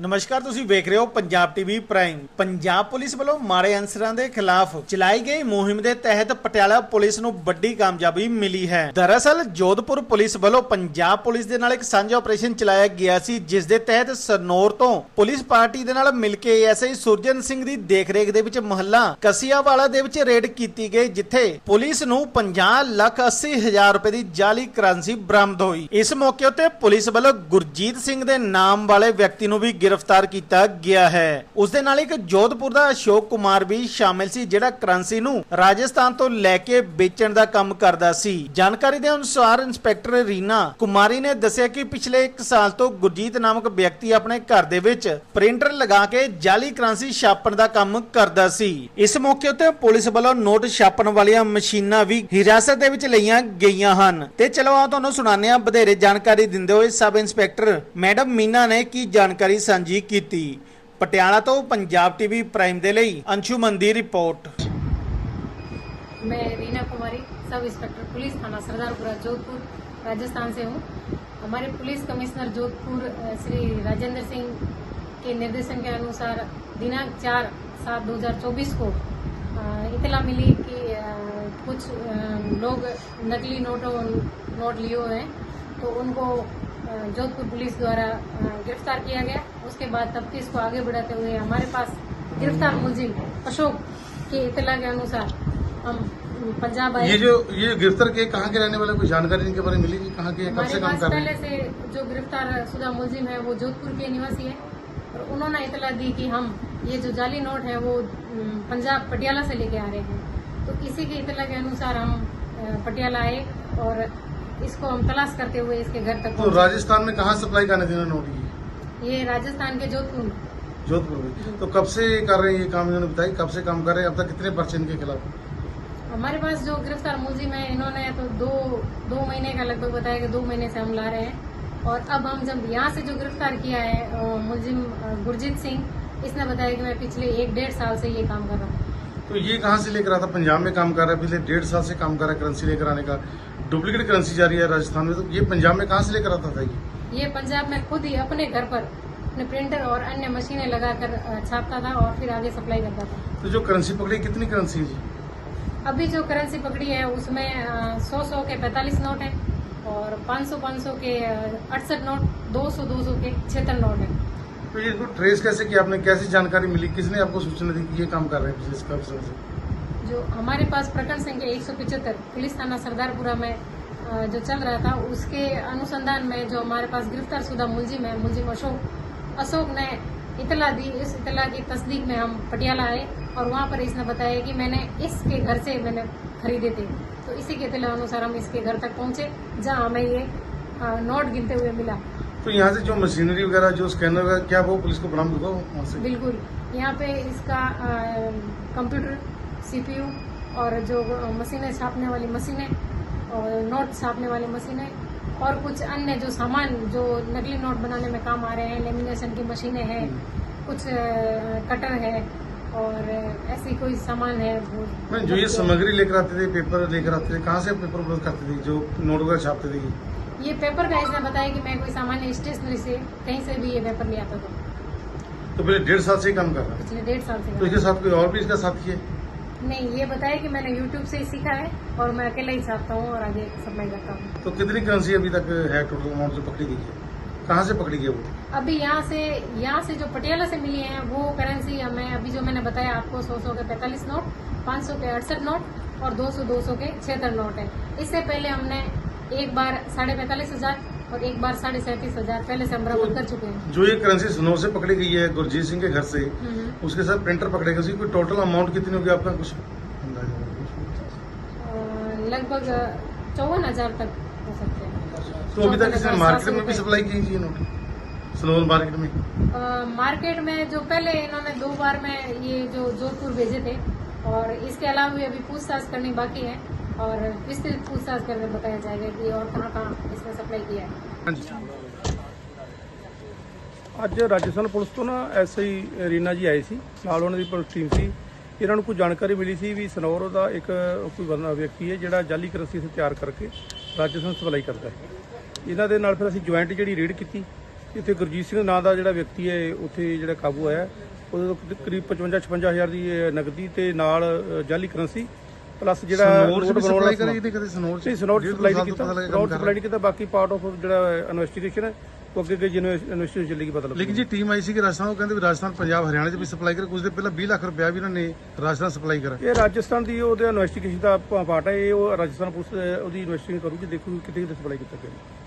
ਨਮਸਕਾਰ, ਤੁਸੀਂ ਵੇਖ ਰਹੇ ਹੋ Punjab TV prime. Punjab police ਵੱਲੋਂ ਮਾੜੇ ਅਨਸਰਾਂ ਦੇ ਖਿਲਾਫ ਚਲਾਈ ਗਈ ਮੁਹਿੰਮ ਦੇ ਤਹਿਤ ਪਟਿਆਲਾ ਪੁਲਿਸ ਨੂੰ ਵੱਡੀ ਕਾਮਯਾਬੀ ਮਿਲੀ ਹੈ। ਦਰਅਸਲ, ਜੋਧਪੁਰ ਪੁਲਿਸ ਵੱਲੋਂ ਪੰਜਾਬ ਪੁਲਿਸ ਦੇ ਨਾਲ ਇੱਕ ਸਾਂਝਾ ਆਪਰੇਸ਼ਨ ਚਲਾਇਆ ਗਿਆ ਸੀ, ਜਿਸ ਦੇ ਤਹਿਤ ਸਰਨੌਰ ਤੋਂ ਪੁਲਿਸ ਪਾਰਟੀ ਦੇ ਨਾਲ ਮਿਲ ਕੇ ਐਸਆਈ ਸੁਰਜਨ ਸਿੰਘ ਦੀ ਦੇਖਰੇਖ ਦੇ ਵਿੱਚ ਮਹੱਲਾ ਕਸੀਆਵਾਲਾ ਦੇ ਵਿੱਚ ਰੇਡ ਕੀਤੀ ਗਈ, ਜਿੱਥੇ ਪੁਲਿਸ ਨੂੰ 50 ਲੱਖ 80 ਹਜ਼ਾਰ ਰੁਪਏ ਦੀ ਜਾਲੀ ਕਰੰਸੀ ਬਰਾਮਦ ਹੋਈ। ਇਸ ਮੌਕੇ ਉੱਤੇ ਪੁਲਿਸ ਵੱਲੋਂ ਗੁਰਜੀਤ ਸਿੰਘ ਦੇ ਨਾਮ ਵਾਲੇ ਵਿਅਕਤੀ ਨੂੰ ਵੀ ਗ੍ਰਿਫਤਾਰ ਕੀਤਾ ਗਿਆ ਹੈ। ਉਸ ਦੇ ਨਾਲ ਇੱਕ ਜੋਧਪੁਰ ਦਾ ਅਸ਼ੋਕ ਕੁਮਾਰ ਵੀ ਸ਼ਾਮਿਲ ਸੀ, ਜਿਹੜਾ ਕਰੰਸੀ ਨੂੰ ਰਾਜਸਥਾਨ ਤੋਂ ਲੈ ਕੇ ਵੇਚਣ ਦਾ ਕੰਮ ਕਰਦਾ ਸੀ। ਜਾਣਕਾਰੀ ਦੇ ਅਨੁਸਾਰ ਇੰਸਪੈਕਟਰ ਰੀਨਾ ਕੁਮਾਰੀ ਨੇ ਦੱਸਿਆ ਕਿ ਪਿਛਲੇ 1 ਸਾਲ ਤੋਂ ਗੁਰਜੀਤ ਨਾਮਕ ਵਿਅਕਤੀ ਆਪਣੇ ਘਰ ਦੇ ਵਿੱਚ ਪ੍ਰਿੰਟਰ ਲਗਾ ਕੇ ਜਾਲੀ ਕਰੰਸੀ ਛਾਪਣ ਦਾ ਕੰਮ ਕਰਦਾ ਸੀ। ਇਸ ਮੌਕੇ ਉੱਤੇ ਪੁਲਿਸ ਵੱਲੋਂ ਨੋਟ ਛਾਪਣ ਵਾਲੀਆਂ ਮਸ਼ੀਨਾਂ ਵੀ ਹਿਰਾਸਤ ਦੇ ਵਿੱਚ ਲਈਆਂ ਗਈਆਂ ਹਨ। ਤੇ ਚਲੋ ਆ ਤੁਹਾਨੂੰ ਸੁਣਾਉਂਦੇ ਹਾਂ। ਵਧੇਰੇ ਜਾਣਕਾਰੀ ਦਿੰਦੇ ਹੋਏ ਸਬ ਇੰਸਪੈਕਟਰ ਮੈਡਮ ਮੀਨਾ ਨੇ ਕੀ ਜਾਣਕਾਰੀ ਸਾਂਝੀ ਕੀਤੀ ਪਟਿਆਲਾ ਤੋਂ ਪੰਜਾਬ ਟੀਵੀ ਪ੍ਰਾਈਮ ਦੇ ਲਈ ਅੰਸ਼ੁਮਨ ਦੀ ਰਿਪੋਰਟ मैं रीना कुमारी सब इंस्पेक्टर पुलिस थाना सरदारपुरा जोधपुर राजस्थान से हूँ हमारे पुलिस कमिश्नर जोधपुर अ, श्री राजेंद्र सिंह के निर्देशन के अनुसार दिनांक चार सात 2024 को अ, इतला मिली कि अ, कुछ अ, लोग नकली नोटों नोट लिए हुए हैं तो उनको अ, जोधपुर पुलिस द्वारा गिरफ़्तार किया गया। उसके बाद तफ्तीश को आगे बढ़ाते हुए हमारे पास गिरफ़्तार मुलजिम अशोक की इतला के अनुसार हम पंजाब आए। ये जो ये गिरफ़्तार के कहाँ के रहने वाले कोई जानकारी इनके बारे में मिली कि कहाँ के कब से काम कर रहे पहले से जो गिरफ़्तार शुदा मुलजिम है वो जोधपुर के निवासी है। और उन्होंने इतला दी कि हम ये जो जाली नोट है वो पंजाब पटियाला से लेके आ रहे हैं। तो इसी की इतला के अनुसार हम पटियाला आए और इसको हम तलाश करते हुए इसके घर तक तो राजस्थान में कहाँ सप्लाई करने देना नोट ये ये राजस्थान के जोधपुर जोधपुर में। तो कब से कर रहे हैं ये काम इन्होंने बताई कब से काम कर रहे हैं? अब तक कितने पर्चे इनके खिलाफ हमारे पास जो गिरफ़्तार मुलजिम है इन्होंने तो दो दो महीने का लगभग बताया कि दो महीने से हम ला रहे हैं। और अब हम जब यहाँ से जो गिरफ़्तार किया है मुलजिम गुरजीत सिंह इसने बताया कि मैं पिछले एक डेढ़ साल से ये काम कर रहा हूँ। तो ये कहाँ से लेकर आता पंजाब में काम कर रहा है पिछले डेढ़ साल से काम कर रहा है करेंसी लेकर आने का। डुप्लीकेट करेंसी जा रही है राजस्थान में। तो ये पंजाब में कहाँ से लेकर आता था ये? ये पंजाब में खुद ही अपने घर पर अपने प्रिंटर और अन्य मशीनें लगाकर छापता था और फिर आगे सप्लाई करता था। तो जो करेंसी पकड़ी कितनी करेंसी है जी? अभी जो करेंसी पकड़ी है उसमें सौ सौ के पैंतालीस नोट है और 500 500 के अड़सठ नोट दो सौ दो सौ के छिहत्तर नोट है। तो ये इनको ट्रेस कैसे किया आपने? कैसी जानकारी मिली? किसने आपको सूचना दी कि ये काम कर रहे हैं कब से? जो हमारे पास प्रकरण संख्या एक पुलिस थाना सरदारपुरा में जो चल रहा था, उसके अनुसंधान में जो हमारे पास गिरफ़्तार शुदा मुलजिम है मुलजिम अशोक अशोक ने इतला दी। इस इतला की तस्दीक में हम पटियाला आए और वहाँ पर इसने बताया कि मैंने इसके घर से मैंने खरीदे थे। तो इसी के इतला अनुसार हम इसके घर तक पहुँचे, जहाँ हमें ये नोट गिनते हुए मिला। तो यहाँ से जो मशीनरी वगैरह जो स्कैनर वगैरह क्या वो पुलिस को बरामद होगा वहाँ से? बिल्कुल। यहाँ पे इसका कंप्यूटर सीपीयू और जो मशीनें छापने वाली मशीनें और नोट छापने वाली मशीनें और कुछ अन्य जो सामान जो नकली नोट बनाने में काम आ रहे हैं लेमिनेशन की मशीनें हैं कुछ कटर है और ऐसी कोई सामान है जो ये सामग्री लेकर आते थे पेपर लेकर आते थे कहाँ से पेपर उपलब्ध करते थे जो नोट वगैरह छापते थे? ये? पेपर का इसने बताया कि मैं कोई सामान्य स्टेशनरी से कहीं से भी ये पेपर ले आता था। तो पहले डेढ़ साल से काम कर रहा है। पिछले डेढ़ साल से तो इसके साथ कोई और भी इसका साथ किए नहीं ये बताया कि मैंने यूट्यूब से ही सीखा है और मैं अकेला ही छापता हूँ और आगे सप्लाई करता हूँ। तो कितनी करेंसी अभी तक है टोटल अमाउंट जो पकड़ी गई है? कहाँ से पकड़ी गई वो? अभी यहाँ से यहाँ से जो पटियाला से मिली है वो करेंसी हमें अभी जो मैंने बताया आपको सौ सौ के पैंतालीस नोट पाँच सौ के अड़सठ नोट और दो सौ दो सौ के छिहत्तर नोट है। इससे पहले हमने एक बार साढ़े पैंतालीस हज़ार और एक बार साढ़े सैंतीस हज़ार पहले से हम बरामद कर चुके हैं। जो ये करेंसी स्नो से पकड़ी गई है गुरजीत सिंह के घर से हम्म। उसके साथ प्रिंटर पकड़े गए उसकी कोई टोटल अमाउंट कितनी होगी आपका? कुछ लगभग चौवन हज़ार तक हो सकते हैं। तो अभी तक इसने मार्केट में भी सप्लाई की है ये नोट स्नोल मार्केट में? मार्केट में जो पहले इन्होंने दो बार में ये जो जोधपुर भेजे थे और इसके अलावा भी अभी पूछताछ करनी बाकी है। और विस्तृत पूछताछ करके बताया जाएगा कि और कहाँ कहाँ इसने सप्लाई किया है हाँ जी ਅੱਜ ਰਾਜਸਥਾਨ ਪੁਲਿਸ ਤੋਂ ਨਾ ਐਸਆਈ ਰੀਨਾ ਜੀ ਆਏ ਸੀ ਨਾਲ ਉਹਨਾਂ ਦੀ ਪੁਲਿਸ ਟੀਮ ਸੀ ਇਹਨਾਂ ਨੂੰ ਕੋਈ ਜਾਣਕਾਰੀ ਮਿਲੀ ਸੀ ਵੀ ਸਨੌਰ ਦਾ ਇੱਕ ਕੋਈ ਬੰਦਾ ਵਿਅਕਤੀ ਹੈ ਜਿਹੜਾ ਜਾਲੀ ਕਰੰਸੀ ਸੇ ਤਿਆਰ ਕਰਕੇ ਰਾਜਸਥਾਨ ਸਪਲਾਈ ਕਰਦਾ ਹੈ ਇਹਨਾਂ ਦੇ ਨਾਲ ਫਿਰ ਅਸੀਂ ਜੁਆਇੰਟ ਜਿਹੜੀ ਰੇਡ ਕੀਤੀ ਇੱਥੇ ਗੁਰਜੀਤ ਸਿੰਘ ਨਾਂ ਦਾ ਜਿਹੜਾ ਵਿਅਕਤੀ ਹੈ ਉੱਥੇ ਜਿਹੜਾ ਕਾਬੂ ਹੋਇਆ ਉਹਦੇ ਤੋਂ ਕਰੀਬ 55 56 ਹਜ਼ਾਰ ਦੀ ਇਹ ਨਗਦੀ ਤੇ ਨਾਲ ਅ, ਜਾਲੀ ਕਰੰਸੀ ਪਲੱਸ ਜਿਹੜਾ ਸਨੌਰ ਚ ਵੀ ਕਰੀ ਨਹੀਂ ਕਦੇ ਸਨੌਰ ਚ? ਨਹੀਂ ਦੋ ਸਪਲਾਈ ਤੋਂ ਪਤਾ ਕੀਤਾ। ਕੰਮ ਕਰ ਸਪਲਾਈ ਕੀਤਾ ਬਾਕੀ ਪਾਰਟ ਆਫ ਜਿਹੜਾ ਇਨਵੈਸਟੀਗੇਸ਼ਨ ਹੈ ਉਹ ਅੱਗੇ ਅੱਗੇ ਜਿਹਨੂੰ ਇਨਵੈਸਟੀਗੇਸ਼ਨ ਚੱਲੇਗੀ ਪਤਾ ਲੱਗੇਗਾ ਲੇਕਿਨ ਜੀ ਟੀਮ ਆਈ ਸੀ ਕਿ ਰਾਜਸਥਾਨ ਉਹ ਕਹਿੰਦੇ ਵੀ ਰਾਜਸਥਾਨ ਪੰਜਾਬ ਹਰਿਆਣਾ ਚ ਵੀ ਸਪਲਾਈ ਕਰ। ਕੁਝ ਦਿਨ ਪਹਿਲਾਂ 20 ਲੱਖ ਰੁਪਇਆ ਵੀ ਇਹਨਾਂ ਨੇ ਰਾਜਸਥਾਨ ਸਪਲਾਈ ਕਰਾ ਇਹ ਰਾਜਸਥਾਨ ਦੀ ਉਹਦੇ ਇਨਵੈਸਟੀਗੇਸ਼ਨ ਦਾ ਪਾਰਟ ਹੈ ਇਹ ਉਹ ਰਾਜਸਥਾਨ ਪੁਲਿਸ ਉਹਦੀ ਇਨਵੈਸਟੀਗੇਸ਼ਨ ਕਰੂਗੀ ਦੇਖੂਗੀ ਕਿਤੇ ਕਿਤੇ ਸਪਲਾਈ ਕੀਤਾ ਗਿਆ।